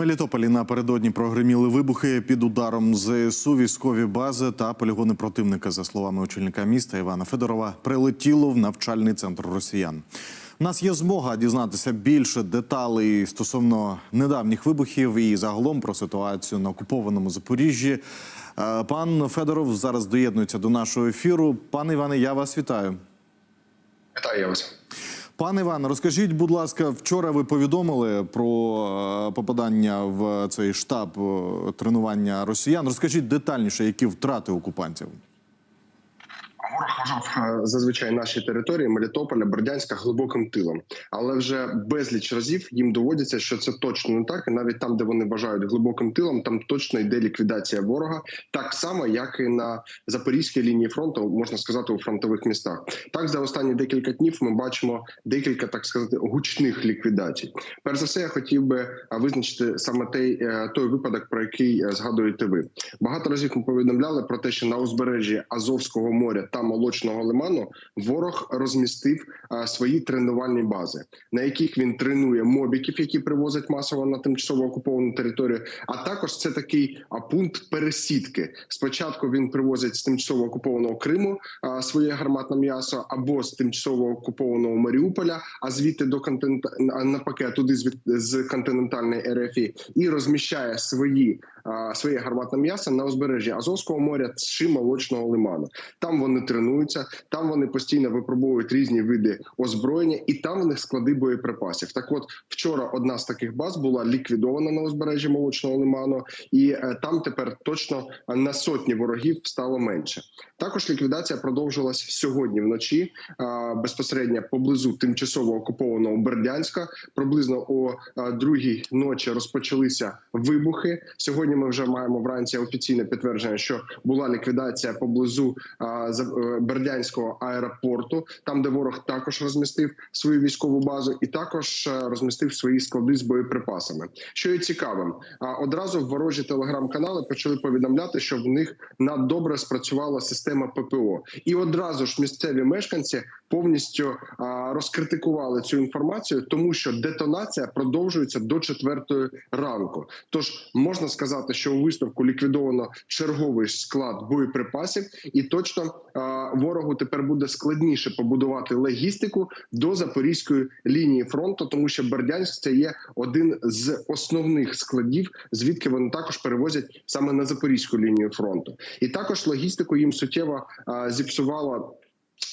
Мелітополі напередодні прогреміли вибухи під ударом ЗСУ, військові бази та полігони противника. За словами очільника міста Івана Федорова, прилетіло в навчальний центр росіян. У нас є змога дізнатися більше деталей стосовно недавніх вибухів і загалом про ситуацію на окупованому Запоріжжі. Е, Пан Федоров зараз доєднується до нашого ефіру. Пане Іване, я вас вітаю. Вітаю вас. Пане Іване, розкажіть, будь ласка, вчора ви повідомили про е, попадання в цей штаб е, тренування росіян. Розкажіть детальніше, які втрати окупантів. Зазвичай наші території Мелітополя, Бердянська глибоким тилом, але вже безліч разів їм доводиться, що це точно не так. І навіть там, де вони вважають глибоким тилом, там точно йде ліквідація ворога, так само як і на запорізькій лінії фронту, можна сказати, у фронтових містах. Так за останні декілька днів ми бачимо декілька, так сказати, гучних ліквідацій. Перш за все, я хотів би визначити саме той, е, той випадок, про який е, згадуєте ви. Багато разів ми повідомляли про те, що на узбережжі Азовського моря та молочного лиману ворог розмістив свої тренувальні бази, на яких він тренує мобіків, які привозять масово на тимчасово окуповану територію. А також це такий а, пункт пересідки. Спочатку він привозить з тимчасово окупованого Криму своє гарматне м'ясо або з тимчасово окупованого Маріуполя, а звідти до континент навпаки, а туди з, континентальної РФІ, і розміщає свої своє гарматне м'ясо на узбережжі Азовського моря чи молочного лиману. Там вони тренуються, там вони постійно випробовують різні види озброєння, і там у них склади боєприпасів. Так, от вчора одна з таких баз була ліквідована на узбережжі молочного лиману, і е, там тепер точно на сотні ворогів стало менше. Також ліквідація продовжилась сьогодні вночі безпосередньо поблизу тимчасово окупованого Бердянська. Приблизно о е, другій ночі розпочалися вибухи. Сьогодні ми вже маємо вранці офіційне підтвердження, що була ліквідація поблизу е, Бердянського аеропорту, там де ворог також розмістив свою військову базу, і також е, розмістив свої склади з боєприпасами. Що є цікавим, одразу ворожі телеграм-канали почали повідомляти, що в них наддобре спрацювала система ППО, і одразу ж місцеві мешканці повністю розкритикували цю інформацію, тому що детонація продовжується до четвертої ранку. Тож можна сказати, що у висновку ліквідовано черговий склад боєприпасів, і точно ворогу тепер буде складніше побудувати логістику до запорізької лінії фронту, тому що Бердянськ це є один з основних складів, звідки вони також перевозять саме на запорізьку лінію фронту, і також логістику їм суттєво зіпсувала.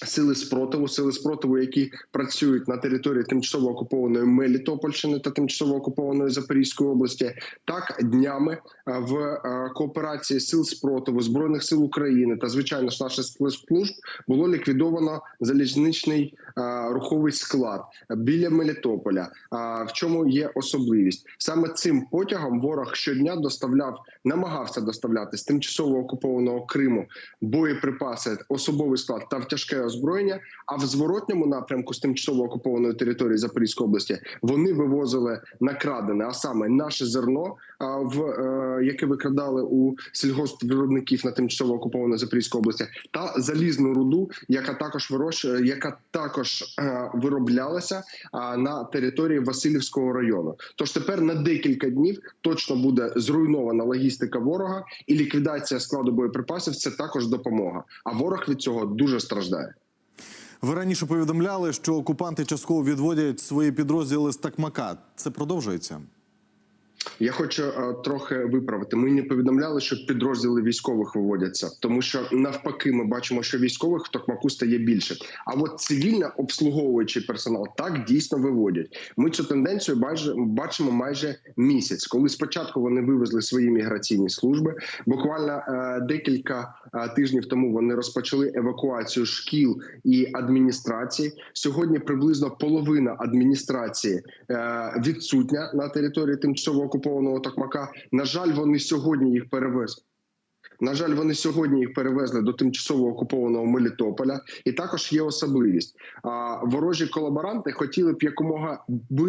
Сили спротиву, сили спротиву, які працюють на території тимчасово окупованої Мелітопольщини та тимчасово окупованої Запорізької області, так днями в кооперації сил спротиву збройних сил України та звичайно ж наших спецслужб було ліквідовано залізничний руховий склад біля Мелітополя. А в чому є особливість? Саме цим потягом ворог щодня доставляв, намагався доставляти з тимчасово окупованого Криму боєприпаси, особовий склад та в тяжке озброєння. А в зворотньому напрямку з тимчасово окупованої території Запорізької області вони вивозили накрадене, а саме наше зерно, в е, яке викрадали у сільгоспвиробників на тимчасово окупованій Запорізької області, та залізну руду, яка також вирощує, яка також е, вироблялася на території Васильівського району. Тож тепер на декілька днів точно буде зруйнована логістика ворога, і ліквідація складу боєприпасів це також допомога. А ворог від цього дуже страждає. Ви раніше повідомляли, що окупанти частково відводять свої підрозділи з Такмака. Це продовжується. Я хочу е, трохи виправити. Ми не повідомляли, що підрозділи військових виводяться, тому що навпаки, ми бачимо, що військових в Токмаку стає більше. А от цивільно обслуговуючий персонал так дійсно виводять. Ми цю тенденцію бачи- бачимо майже місяць, коли спочатку вони вивезли свої міграційні служби. Буквально е, декілька е, тижнів тому вони розпочали евакуацію шкіл і адміністрацій. Сьогодні приблизно половина адміністрації відсутня на території тимчасово окупованого Токмака. На жаль, вони сьогодні їх перевезли. На жаль, вони сьогодні їх перевезли до тимчасово окупованого Мелітополя, і також є особливість. Ворожі колаборанти хотіли б якомога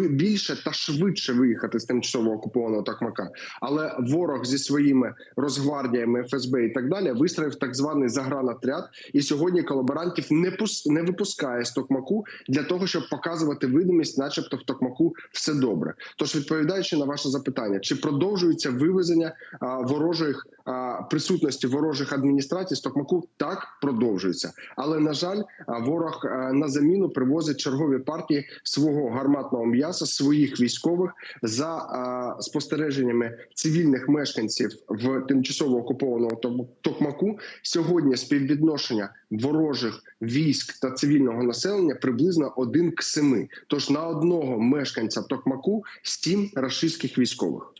більше та швидше виїхати з тимчасово окупованого Токмака. Але ворог зі своїми розгвардіями ФСБ і так далі вистроїв так званий загранотряд. І сьогодні колаборантів не пус... не випускає з Токмаку для того, щоб показувати видимість, начебто в Токмаку все добре. Тож, відповідаючи на ваше запитання, чи продовжується вивезення ворожих а, присутності ворожих адміністрацій з Токмаку? Так продовжується, але на жаль, ворог на заміну привозить чергові партії свого гарматного м'яса, своїх військових за спостереженнями цивільних мешканців в тимчасово окупованого Токмаку. Сьогодні співвідношення ворожих військ та цивільного населення приблизно один к семи. Тож на одного мешканця Токмаку сім рашистських військових.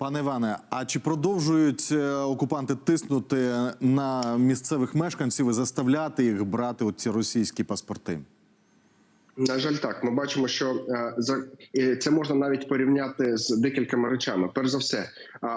Пане Іване, а чи продовжують е, окупанти тиснути на місцевих мешканців і заставляти їх брати оці російські паспорти? На жаль, так ми бачимо, що е, за це можна навіть порівняти з декількома речами. Перш за все, е,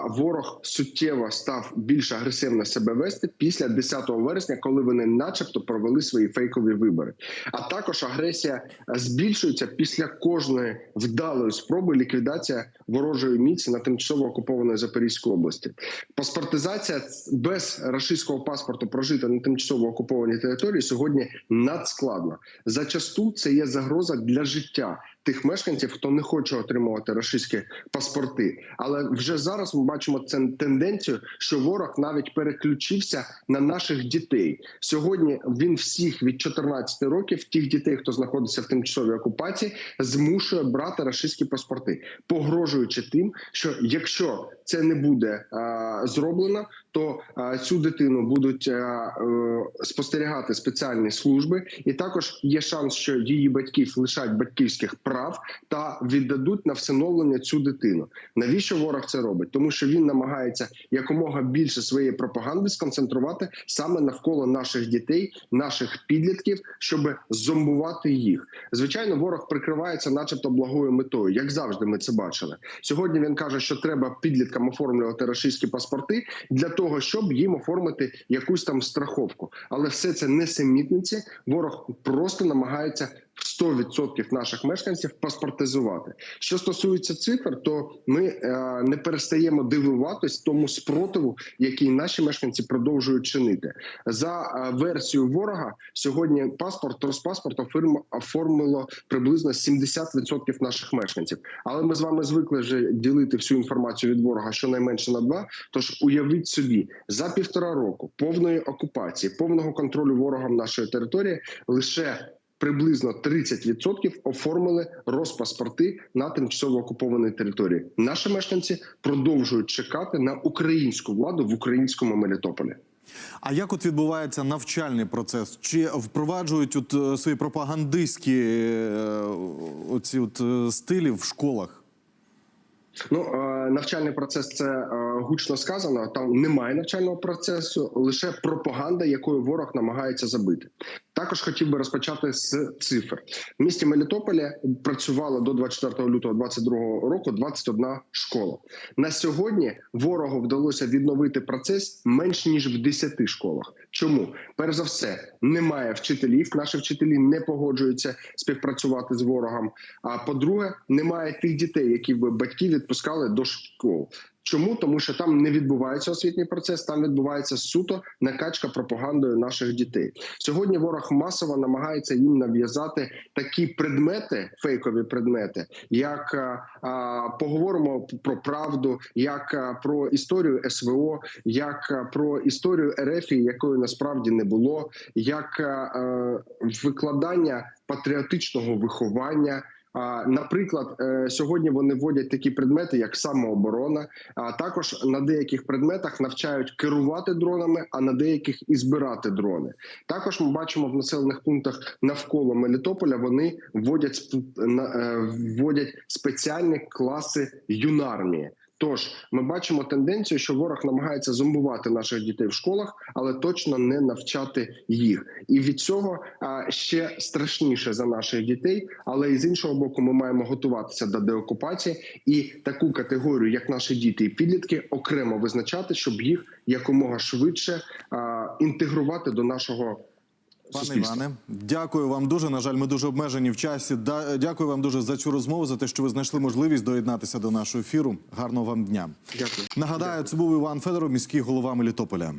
ворог суттєво став більш агресивно себе вести після 10 вересня, коли вони, начебто, провели свої фейкові вибори. А також агресія е, збільшується після кожної вдалої спроби ліквідація ворожої міці на тимчасово окупованої Запорізькій області. Паспортизація без рашистського паспорту прожита на тимчасово окупованій території сьогодні надскладно. Зачасту це є загроза для життя тих мешканців, хто не хоче отримувати рашистські паспорти. Але вже зараз ми бачимо це тенденцію, що ворог навіть переключився на наших дітей. Сьогодні він всіх від 14 років, тих дітей, хто знаходиться в тимчасовій окупації, змушує брати рашистські паспорти, погрожуючи тим, що якщо це не буде а, зроблено, то а, цю дитину будуть а, е, спостерігати спеціальні служби, і також є шанс, що її батьків лишать батьківських прав та віддадуть на всиновлення цю дитину. Навіщо ворог це робить? Тому що він намагається якомога більше своєї пропаганди сконцентрувати саме навколо наших дітей, наших підлітків, щоб зомбувати їх. Звичайно, ворог прикривається, начебто, благою метою, як завжди, ми це бачили. Сьогодні він каже, що треба підліткам оформлювати рашистські паспорти для того, щоб їм оформити якусь там страховку. Але все це несемітниці. Ворог просто намагається 100% наших мешканців паспортизувати. Що стосується цифр, то ми е, не перестаємо дивуватись тому спротиву, який наші мешканці продовжують чинити. За е, версією ворога сьогодні паспорт Роспаспорт оформило приблизно 70% наших мешканців. Але ми з вами звикли вже ділити всю інформацію від ворога щонайменше на два. Тож уявіть собі, за півтора року повної окупації, повного контролю ворогом нашої території лише приблизно 30% оформили розпаспорти на тимчасово окупованій території. Наші мешканці продовжують чекати на українську владу в українському Мелітополі. А як от відбувається навчальний процес? Чи впроваджують от е, свої пропагандистські е, оці от е, стилі в школах? Ну навчальний процес це гучно сказано. Там немає навчального процесу, лише пропаганда, якою ворог намагається забити. Також хотів би розпочати з цифр. В місті Мелітополі працювало до 24 лютого 2022 року 21 школа. На сьогодні ворогу вдалося відновити процес менш ніж в 10 школах. Чому перш за все немає вчителів? Наші вчителі не погоджуються співпрацювати з ворогом. А по-друге, немає тих дітей, які би батьки відпускали до школ. Чому тому, що там не відбувається освітній процес, там відбувається суто накачка пропагандою наших дітей. Сьогодні ворог масово намагається їм нав'язати такі предмети, фейкові предмети, як а, а, поговоримо про правду, як а, про історію СВО, як про історію РФ, якої насправді не було, як а, викладання патріотичного виховання. А, Наприклад, е, сьогодні вони вводять такі предмети, як самооборона. А також на деяких предметах навчають керувати дронами, а на деяких і збирати дрони. Також ми бачимо в населених пунктах навколо Мелітополя. Вони вводять е, вводять спеціальні класи юнармії. Тож ми бачимо тенденцію, що ворог намагається зомбувати наших дітей в школах, але точно не навчати їх. І від цього ще страшніше за наших дітей. Але і з іншого боку, ми маємо готуватися до деокупації і таку категорію, як наші діти і підлітки, окремо визначати, щоб їх якомога швидше інтегрувати до нашого. Пане суспільства. Іване, дякую вам дуже. На жаль, ми дуже обмежені в часі. Дякую вам дуже за цю розмову, за те, що ви знайшли можливість доєднатися до нашого ефіру. Гарного вам дня. Дякую. Нагадаю, це був Іван Федоров, міський голова Мелітополя.